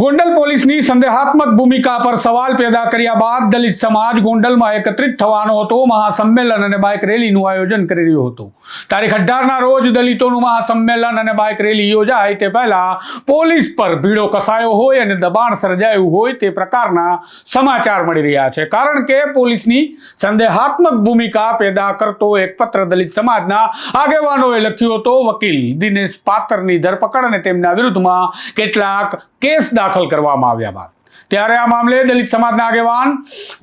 ગોંડલ પોલીસની સંદેહાત્મક ભૂમિકા પર સવાલ પેદા કર્યા બાદ દલિત સમાજ ગોંડલમાં એકત્રિત થવાનો હતો. મહાસંમેલન અને બાઇક રેલીનું આયોજન કરી રહ્યું હતું. તારીખ અઢારના રોજ દલિતોનું મહાસંમેલન અને બાઇક રેલી યોજાય. તે પહેલા પોલીસ પર ભીડો કસાયો હોય અને દબાણ સર્જાયું હોય તે પ્રકારના સમાચાર મળી રહ્યા છે. કારણ કે પોલીસની સંદેહાત્મક ભૂમિકા પેદા કરતો એક પત્ર દલિત સમાજના આગેવાનોએ લખ્યો હતો. વકીલ દિનેશ પાત્રની ધરપકડ અને તેમના વિરુદ્ધમાં કેટલાક કેસ દાખલ કરવામાં આવ્યા બાદ. ત્યારે આ મામલે દલિત સમાજના આગેવાન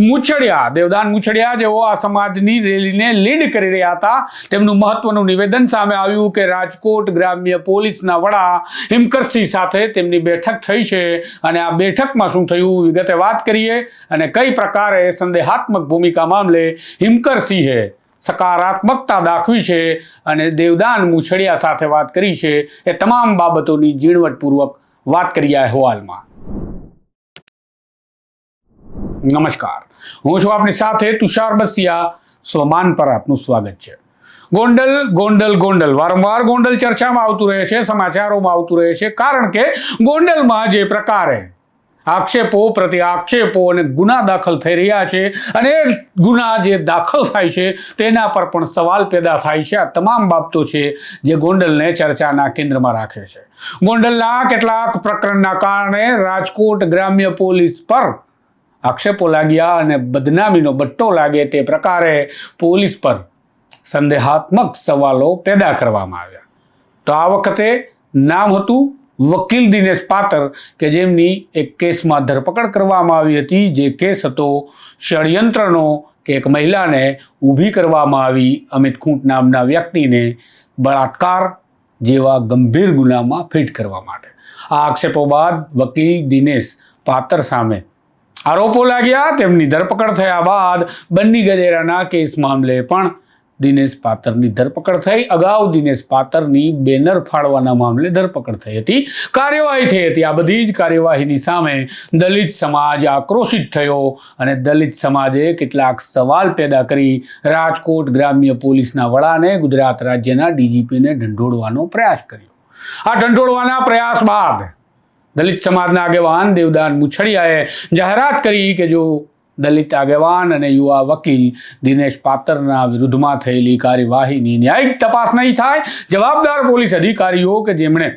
મુછડિયા, દેવદાન મુછડિયા જેઓ આ સમાજની રેલીને લીડ કરી રહ્યા હતા, તેમનું મહત્વનું નિવેદન સામે આવ્યું કે રાજકોટ ગ્રામ્ય પોલીસના વડા હિમકરસિંહ સાથે તેમની બેઠક થઈ છે અને આ બેઠકમાં શું થયું વિગતે વાત કરીએ અને કઈ પ્રકારે સંદેહાત્મક ભૂમિકા મામલે હિમકરસિંહે સકારાત્મકતા દાખવી છે અને દેવદાન મુછડિયા સાથે વાત કરી છે એ તમામ બાબતોની ઝીણવટપૂર્વક વાત કરીએ અહેવાલમાં. નમસ્કાર. હું છું આપની સાથે તુષાર બસિયા. સ્વમાન પર આપનું સ્વાગત છે. ગોંડલ ગોંડલ ગોંડલ. વારંવાર ગોંડલ ચર્ચામાં આવતું રહે છે, સમાચારોમાં આવતું રહે છે. કારણ કે ગોંડલમાં જે પ્રકારે આક્ષેપો પ્રતિ આક્ષેપો અને ગુના દાખલ થઈ રહ્યા છે. અને ગુના જે દાખલ થાય છે, તેના પર પણ સવાલ પેદા થાય છે. આ તમામ બાબતો છે જે ગોંડલને ચર્ચાના કેન્દ્રમાં રાખે છે. ગોંડલના કેટલાક પ્રકરણના કારણે રાજકોટ ગ્રામ્ય પોલીસ પર આક્ષેપો લાગ્યા અને બદનામીનો બટ્ટો લાગે તે પ્રકારે પોલીસ પર સંદેહાત્મક સવાલો પેદા કરવામાં આવ્યા. તો આ વખતે નામ હતું વકીલ દિનેશ પાતર કે જેમની એક કેસમાં ધરપકડ કરવામાં આવી હતી. જે કેસ હતો ષડયંત્રનો કે એક મહિલાને ઊભી કરવામાં આવી અમિત ખૂંટ નામના વ્યક્તિને બળાત્કાર જેવા ગંભીર ગુનામાં ફિટ કરવા માટે. આ આક્ષેપો બાદ વકીલ દિનેશ પાતર સામે આરોપો લાગ્યા. તેમની ધરપકડ થયા બાદ બન્ની ગજેરાના કેસ મામલે પણ દિનેશ પાતરની ધરપકડ થઈ. અગાઉ દિનેશ પાતરની બેનર ફાળવાના મામલે ધરપકડ થઈ હતી. કાર્યવાહી થઈ હતી. આ બધી જ કાર્યવાહીની સામે દલિત સમાજ આક્રોશિત થયો અને દલિત સમાજે કેટલાક સવાલ પેદા કરી રાજકોટ ગ્રામ્ય પોલીસના વડાને ગુજરાત રાજ્યના ડીજીપીને ઢંઢોળવાનો પ્રયાસ કર્યો. આ ઢંઢોળવાના પ્રયાસ બાદ દલિત સમાજના આગેવાન દેવદાન મુછડિયાએ જાહેરાત કરી કે જો દલિત આગેવાન અને યુવા વકીલ દિનેશ પાતરના વિરુદ્ધમાં થયેલી કાર્યવાહીની ન્યાયિક તપાસ નહીં થાય. જવાબદાર પોલીસ અધિકારીઓ કે જેમણે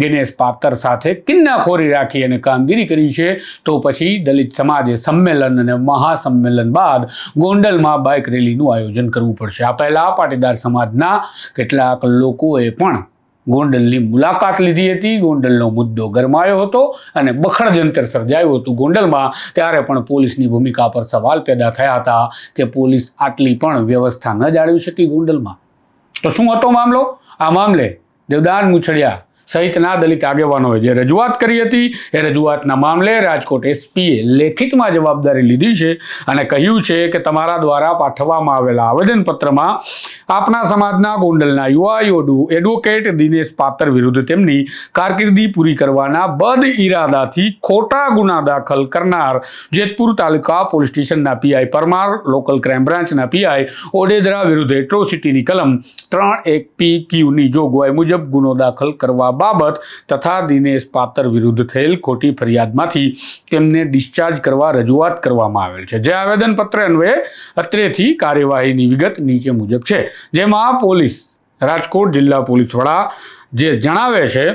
દિનેશ પાત્ર સાથે કિન્નાખોરી રાખી અને કામગીરી કરી છે, તો પછી દલિત સમાજે સંમેલન અને મહાસંમેલન બાદ ગોંડલમાં બાઇક રેલીનું આયોજન કરવું પડશે. આ પહેલા પાટીદાર સમાજના કેટલાક લોકોએ પણ ગોંડલની મુલાકાત લીધી હતી. ગોંડલનો મુદ્દો ગરમાયો હતો અને બખડ જંતર સર્જાયું હતું ગોંડલમાં. ત્યારે પણ પોલીસની ભૂમિકા પર સવાલ પેદા થયા હતા કે પોલીસ આટલી પણ વ્યવસ્થા ન જાળવી શકી ગોંડલમાં. તો શું હતો મામલો? આ મામલે દેવદાન મુછડિયા સહિતના દલિત આગેવાનોએ જે રજૂઆત કરી હતી, એ રજૂઆતના મામલે રાજકોટ એસપીએ લેખિતમાં જવાબદારી લીધી છે અને કહ્યું છે કે તમારા દ્વારા પાઠવવામાં આવેલા આવેદનપત્રમાં આપના સમાજના ગોંડલના યુવા યોડુ એડવોકેટ દિનેશ પાત્ર વિરુદ્ધ તેમની કારકિર્દી પૂરી કરવાના બદ ઇરાદાથી ખોટા ગુના દાખલ કરનાર જેતપુર તાલુકા પોલીસ સ્ટેશનના પીઆઈ પરમાર, લોકલ ક્રાઇમ બ્રાન્ચના પીઆઈ ઓડેદરા વિરુદ્ધ એટ્રોસિટીની કલમ ત્રણ એક પી ક્યુની જોગવાઈ મુજબ ગુનો દાખલ કરવા બાબત તથા દિનેશ પાત્ર વિરુદ્ધ થયેલ ખોટી ફરિયાદમાંથી તેમને ડિસ્ચાર્જ કરવા રજૂઆત કરવામાં આવેલ છે. જે આવેદનપત્ર અન્વયે અત્રેથી કાર્યવાહીની વિગત નીચે મુજબ છે. જેમાં પોલીસ, રાજકોટ જિલ્લા પોલીસ વડા જે જણાવે છે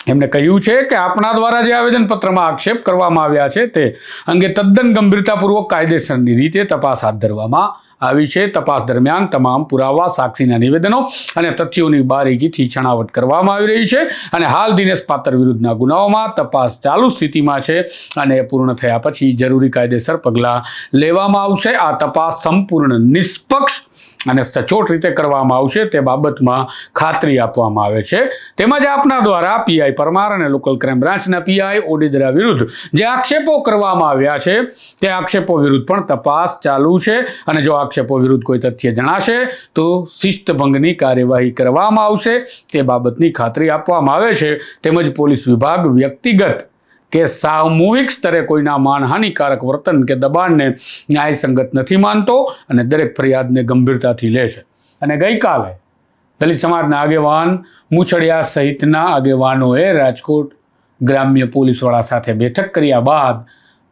એમણે કહ્યું છે કે આપણા દ્વારા જે આવેદનપત્રમાં આક્ષેપ કરવામાં આવ્યા છે તે અંગે તદ્દન ગંભીરતાપૂર્વક કાયદેસરની રીતે તપાસ હાથ ધરવામાં આવી છે. તપાસ દરમિયાન તમામ પુરાવા, સાક્ષીના નિવેદનો અને તથ્યોની બારીકીથી છણાવટ કરવામાં આવી રહી છે અને હાલ દિનેશ પાત્ર વિરુદ્ધના ગુનાઓમાં તપાસ ચાલુ સ્થિતિમાં છે અને પૂર્ણ થયા પછી જરૂરી કાયદેસર પગલાં લેવામાં આવશે. આ તપાસ સંપૂર્ણ નિષ્પક્ષ અને સચોટ રીતે કરવામાં આવશે તે બાબતમાં ખાતરી આપવામાં આવે છે. તેમજ આપના દ્વારા પીઆઈ પરમાર અને લોકલ ક્રાઇમ બ્રાન્ચના પીઆઈ ઓડિદરા વિરુદ્ધ જે આક્ષેપો કરવામાં આવ્યા છે, તે આક્ષેપો વિરુદ્ધ પણ તપાસ ચાલુ છે. અને જો આક્ષેપો વિરુદ્ધ કોઈ તથ્ય જણાશે, તો શિસ્તભંગની કાર્યવાહી કરવામાં આવશે. તે બાબતની ખાતરી આપવામાં આવે છે. તેમજ પોલીસ વિભાગ વ્યક્તિગત કે સામૂહિક સ્તરે કોઈના માનહાનિકારક વર્તન કે દબાણને ન્યાયસંગત નથી માનતો અને દરેક ફરિયાદને ગંભીરતાથી લે છે. અને ગઈકાલે દલિત સમાજના આગેવાન મુછડિયા સહિતના આગેવાનોએ રાજકોટ ગ્રામ્ય પોલીસવાળા સાથે બેઠક કર્યા બાદ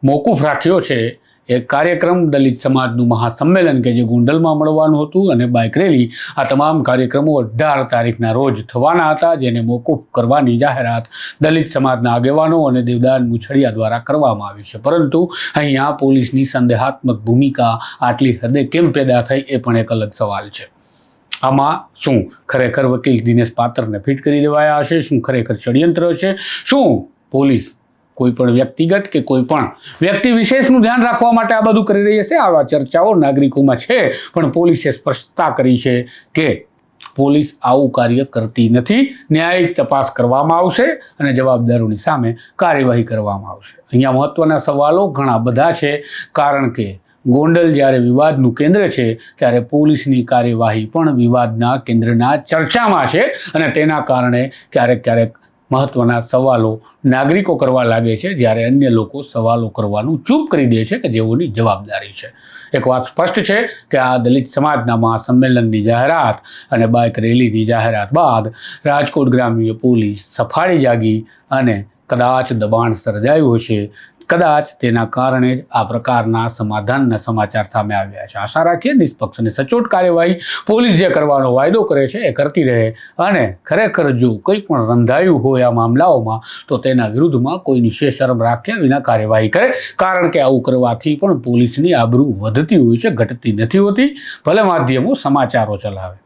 મોકૂફ રાખ્યો છે એક કાર્યક્રમ દલિત સમાજનું મહાસંમેલન કે જે ગોંડલમાં મળવાનું હતું અને બાઇક રેલી આ તમામ કાર્યક્રમો અઢાર તારીખના રોજ થવાના હતા, જેને મોકૂફ કરવાની જાહેરાત દલિત સમાજના આગેવાનો અને દેવદાન મુછડિયા દ્વારા કરવામાં આવી છે. પરંતુ અહીંયા પોલીસની સંદેહાત્મક ભૂમિકા આટલી હદે કેમ પેદા થઈ એ પણ એક અલગ સવાલ છે. આમાં શું ખરેખર વકીલ દિનેશ પાત્રને ફિટ કરી દેવાયા હશે? શું ખરેખર ષડયંત્ર છે? શું પોલીસ કોઈ પણ વ્યક્તિગત કે કોઈ પણ વ્યક્તિ વિશેષનું ધ્યાન રાખવા માટે આ બધું કરી રહી હશે. આવા ચર્ચાઓ નાગરિકોમાં છે. પણ પોલીસે સ્પષ્ટતા કરી છે કે પોલીસ આવું કાર્ય કરતી નથી. ન્યાયિક તપાસ કરવામાં આવશે અને જવાબદારોની સામે કાર્યવાહી કરવામાં આવશે. અહીંયા મહત્વના સવાલો ઘણા બધા છે. કારણ કે ગોંડલ જ્યારે વિવાદનું કેન્દ્ર છે, ત્યારે પોલીસની કાર્યવાહી પણ વિવાદના કેન્દ્રના ચર્ચામાં છે અને તેના કારણે ક્યારેક ક્યારેક મહત્વના સવાલો નાગરિકો કરવા લાગે છે, જ્યારે અન્ય લોકો સવાલો કરવાનું ચૂપ કરી દે છે કે જેઓની જવાબદારી છે. એક વાત સ્પષ્ટ છે કે આ દલિત સમાજના મહાસંમેલનની જાહેરાત અને બાઇક રેલીની જાહેરાત બાદ રાજકોટ ગ્રામ્ય પોલીસ સફાળી જાગી અને કદાચ દબાણ સર્જાયું હશે કદાચ તેના કારણે જ આ પ્રકારના સમાધાનના સમાચાર સામે આવ્યા છે. આશા રાખીએ નિષ્પક્ષ અને સચોટ કાર્યવાહી પોલીસ જે કરવાનો વાયદો કરે છે એ કરતી રહે અને ખરેખર જો કંઈ પણ રંધાયું હોય આ મામલાઓમાં, તો તેના વિરુદ્ધમાં કોઈ નિશેષ શરમ રાખ્યા વિના કાર્યવાહી કરે. કારણ કે આવું કરવાથી પણ પોલીસની આબરૂ વધતી હોય છે, ઘટતી નથી હોતી. ભલે માધ્યમો સમાચારો ચલાવે.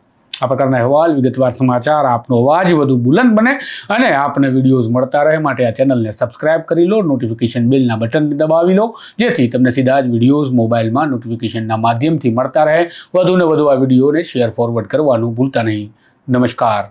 આ પ્રકારના અહેવાલ, વિગતવાર સમાચાર, આપનો અવાજ વધુ બુલંદ બને અને આપને વિડીયોઝ મળતા રહે માટે આ ચેનલને સબસ્ક્રાઇબ કરી લો નોટિફિકેશન બિલના બટન દબાવી લો, જેથી તમને સીધા જ વિડીયોઝ મોબાઈલમાં નોટિફિકેશનના માધ્યમથી મળતા રહે. વધુને વધુ આ વિડીયોને શેર ફોરવર્ડ કરવાનું ભૂલતા નહીં. નમસ્કાર.